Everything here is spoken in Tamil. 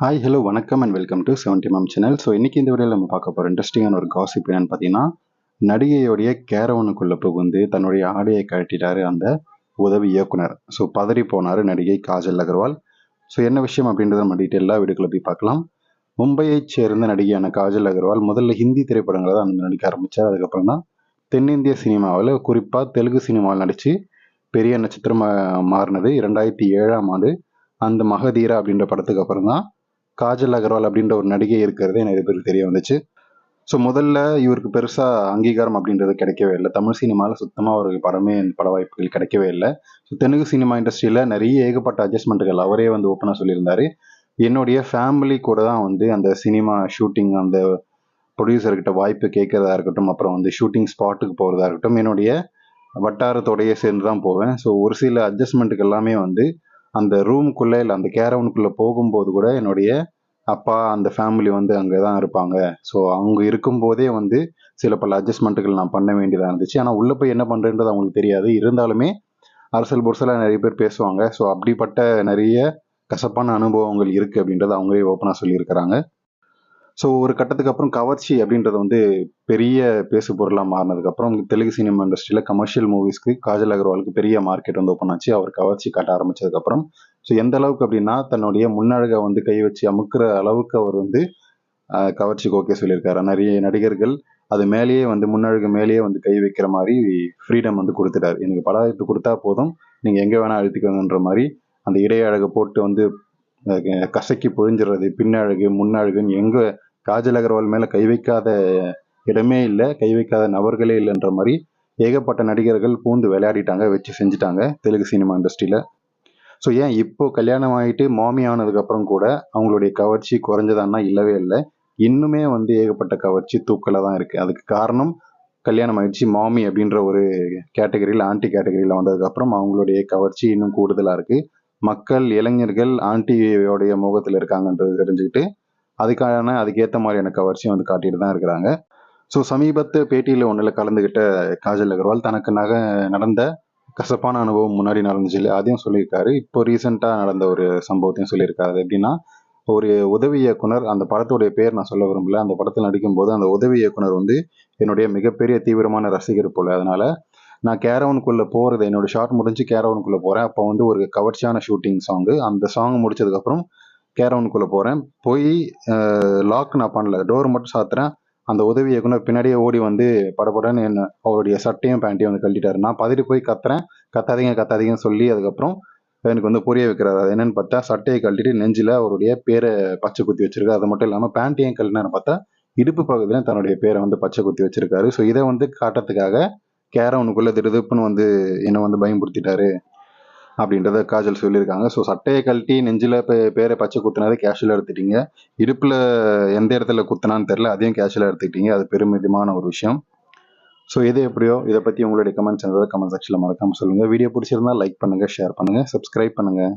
ஹாய் ஹலோ வணக்கம் and welcome to seventy ma'am channel so இன்னைக்கு இந்த வீடியோவில் நம்ம பார்க்க போகிற இன்ட்ரெஸ்டிங்கான ஒரு காசிப் என்னன்னு பார்த்தீங்கன்னா நடிகையோடைய கேரவனுக்குள்ளே புகுந்து தன்னுடைய ஆடையை கழட்டிட்டாரு அந்த உதவி இயக்குனர். ஸோ பதறி போனார் நடிகை காஜல் அகர்வால். ஸோ என்ன விஷயம் அப்படின்றத நம்ம டீட்டெயிலாக வீடியோக்குள்ள போய் பார்க்கலாம். மும்பையைச் சேர்ந்த நடிகையான காஜல் அகர்வால் முதல்ல ஹிந்தி திரைப்படங்களை தான் நடிக்க ஆரம்பித்தார் அதுக்கப்புறம் தான் தென்னிந்திய சினிமாவில் குறிப்பாக தெலுங்கு சினிமாவில் நடித்து பெரிய நட்சத்திரமாக மாறினது. இரண்டாயிரத்தி ஏழாம் ஆண்டு அந்த மகதீரா அப்படின்ற படத்துக்கு அப்புறம் தான் காஜல் அகர்வால் அப்படின்ற ஒரு நடிகை இருக்கிறதே நிறைய பேருக்கு தெரிய வந்துச்சு. ஸோ முதல்ல இவருக்கு பெருசாக அங்கீகாரம் அப்படின்றது கிடைக்கவே இல்லை. தமிழ் சினிமாவில் சுத்தமாக ஒரு படமே பட வாய்ப்புகள் கிடைக்கவே இல்லை. ஸோ தெலுங்கு சினிமா இண்டஸ்ட்ரியில் நிறைய ஏகப்பட்ட அட்ஜஸ்ட்மெண்ட்டுகள் அவரே வந்து ஓப்பனாக சொல்லியிருந்தார். என்னுடைய ஃபேமிலி கூட தான் வந்து அந்த சினிமா ஷூட்டிங் அந்த ப்ரொடியூசர்கிட்ட வாய்ப்பு கேட்குறதா இருக்கட்டும் அப்புறம் வந்து ஷூட்டிங் ஸ்பாட்டுக்கு போகிறதா இருக்கட்டும் என்னுடைய வட்டாரத்தோடையே சேர்ந்து தான் போவேன். ஸோ ஒரு சில அட்ஜஸ்ட்மெண்ட்டுக்கு எல்லாமே வந்து அந்த ரூமுக்குள்ளே இல்லை அந்த கேரவனுக்குள்ளே போகும்போது கூட என்னுடைய அப்பா அந்த ஃபேமிலி வந்து அங்கே தான் இருப்பாங்க. ஸோ அவங்க இருக்கும்போதே வந்து சில பல அட்ஜஸ்ட்மெண்ட்டுகள் நான் பண்ண வேண்டியதாக இருந்துச்சு. ஆனால் உள்ளே போய் என்ன பண்ணுறேன்றது அவங்களுக்கு தெரியாது. இருந்தாலுமே அரசல் புரசலாக நிறைய பேர் பேசுவாங்க. ஸோ அப்படிப்பட்ட நிறைய கசப்பான அனுபவங்கள் இருக்குது அப்படின்றத அவங்களே ஓப்பனாக சொல்லியிருக்கிறாங்க. ஸோ ஒரு கட்டத்துக்கு அப்புறம் கவர்ச்சி அப்படின்றது வந்து பெரிய பேசு பொருளாக மாறினதுக்கப்புறம் தெலுங்கு சினிமா இண்டஸ்ட்ரியில் கமர்ஷியல் மூவிஸ்க்கு காஜல் அகர்வாலுக்கு பெரிய மார்க்கெட் வந்து ஓப்பன் ஆச்சு. அவர் கவர்ச்சி காட்ட ஆரம்பிச்சதுக்கப்புறம் ஸோ எந்த அளவுக்கு அப்படின்னா தன்னுடைய முன்னழகை வந்து கை வச்சு அமுக்கிற அளவுக்கு அவர் வந்து கவர்ச்சிக்கு ஓகே சொல்லியிருக்காரு. நிறைய நடிகர்கள் அது மேலேயே வந்து முன்னழகு மேலேயே வந்து கை வைக்கிற மாதிரி ஃப்ரீடம் வந்து கொடுத்துட்டாரு. எனக்கு பட இப்போ கொடுத்தா போதும். நீங்கள் எங்கே வேணால் அழுத்திக்கோங்கன்ற மாதிரி அந்த இடையழகை போட்டு வந்து கசக்கி பொழிஞ்சிடுறது பின்னழகு முன்னழகுன்னு எங்கே காஜல் அகர்வால் மேலே கை வைக்காத இடமே இல்லை கை வைக்காத நபர்களே இல்லைன்ற மாதிரி ஏகப்பட்ட நடிகர்கள் பூந்து விளையாடிட்டாங்க வச்சு செஞ்சுட்டாங்க தெலுங்கு சினிமா இண்டஸ்ட்ரியில். ஸோ ஏன் இப்போ கல்யாணம் ஆகிட்டு மாமி ஆனதுக்கப்புறம் கூட அவங்களுடைய கவர்ச்சி குறைஞ்சதான்னா இல்லவே இல்லை. இன்னுமே வந்து ஏகப்பட்ட கவர்ச்சி தூக்கலாக தான் இருக்குது அதுக்கு காரணம் கல்யாணம் ஆயிடுச்சு மாமி அப்படின்ற ஒரு கேட்டகரியில் ஆன்டி கேட்டகரியில் வந்ததுக்கப்புறம் அவங்களுடைய கவர்ச்சி இன்னும் கூடுதலாக இருக்குது மக்கள் இளைஞர்கள் ஆன்டியோடைய முகத்தில் இருக்காங்கன்றது தெரிஞ்சுக்கிட்டு அதுக்கான அதுக்கேற்ற மாதிரியான கவர்ச்சியும் வந்து காட்டிட்டு தான் இருக்கிறாங்க. ஸோ சமீபத்து பேட்டியில் ஒன்றில் கலந்துக்கிட்ட காஜல் அகர்வால் தனக்கு நக நடந்த கசப்பான அனுபவம் முன்னாடி நடந்துச்சு இல்லை அதையும் சொல்லியிருக்காரு. இப்போ ரீசெண்டாக நடந்த ஒரு சம்பவத்தையும் சொல்லியிருக்காரு. எப்படின்னா ஒரு உதவி இயக்குனர் அந்த படத்துடைய பேர் நான் சொல்ல விரும்பல. அந்த படத்தில் நடிக்கும்போது அந்த உதவி இயக்குனர் வந்து என்னுடைய மிகப்பெரிய தீவிரமான ரசிகர் போல. அதனால நான் கேரவனுக்குள்ளே போகிறது என்னோட ஷார்ட் முடிஞ்சு கேரவனுக்குள்ளே போகிறேன் அப்போ வந்து ஒரு கவர்ச்சியான ஷூட்டிங் சாங்கு. அந்த சாங் முடிச்சதுக்கப்புறம் கேரவனுக்குள்ளே போகிறேன் போய் லாக் நான் பண்ணல. டோர் மட்டும் சாத்துறேன். அந்த உதவி இயக்குனர் பின்னாடியே ஓடி வந்து படப்படன்னு என்ன அவருடைய சட்டையும் பேண்ட்டையும் வந்து கழட்டிட்டாரு. நான் பதறி போய் கத்துறேன். கத்தாதீங்க கத்தாதீங்கன்னு சொல்லி அதுக்கப்புறம் எனக்கு வந்து புரிய வைக்கிறாரு. அது என்னன்னு பார்த்தா சட்டையை கழட்டிட்டு நெஞ்சில் அவருடைய பேரை பச்சை குத்தி வச்சிருக்காரு. அது மட்டும் இல்லாமல் பேண்ட்டையும் கழட்டினாரு பார்த்தா இடுப்பு பகுதியில் தன்னுடைய பேரை வந்து பச்சை குத்தி வச்சிருக்காரு. ஸோ இதை வந்து காட்டுறதுக்காக கேரவனுக்குள்ள திருதுப்புன்னு வந்து என்னை வந்து பயன்படுத்திட்டாரு அப்படின்றத காஜல் சொல்லியிருக்காங்க. ஸோ சட்டையை கழட்டி நெஞ்சில் பேரை பச்சை குத்துனதை கேஷுவலாக எடுத்துட்டீங்க. இடுப்பில் எந்த இடத்துல குத்துனான்னு தெரில அதையும் கேஷுவலாக எடுத்துக்கிட்டீங்க. அது பெருமிதமான ஒரு விஷயம். ஸோ எது எப்படியோ இதை பற்றி உங்களுடைய கமெண்ட்ஸ் கமெண்ட் செக்ஷனில் மறக்காமல் சொல்லுங்கள் வீடியோ பிடிச்சிருந்தா லைக் பண்ணுங்கள் ஷேர் பண்ணுங்கள் சப்ஸ்கிரைப் பண்ணுங்கள்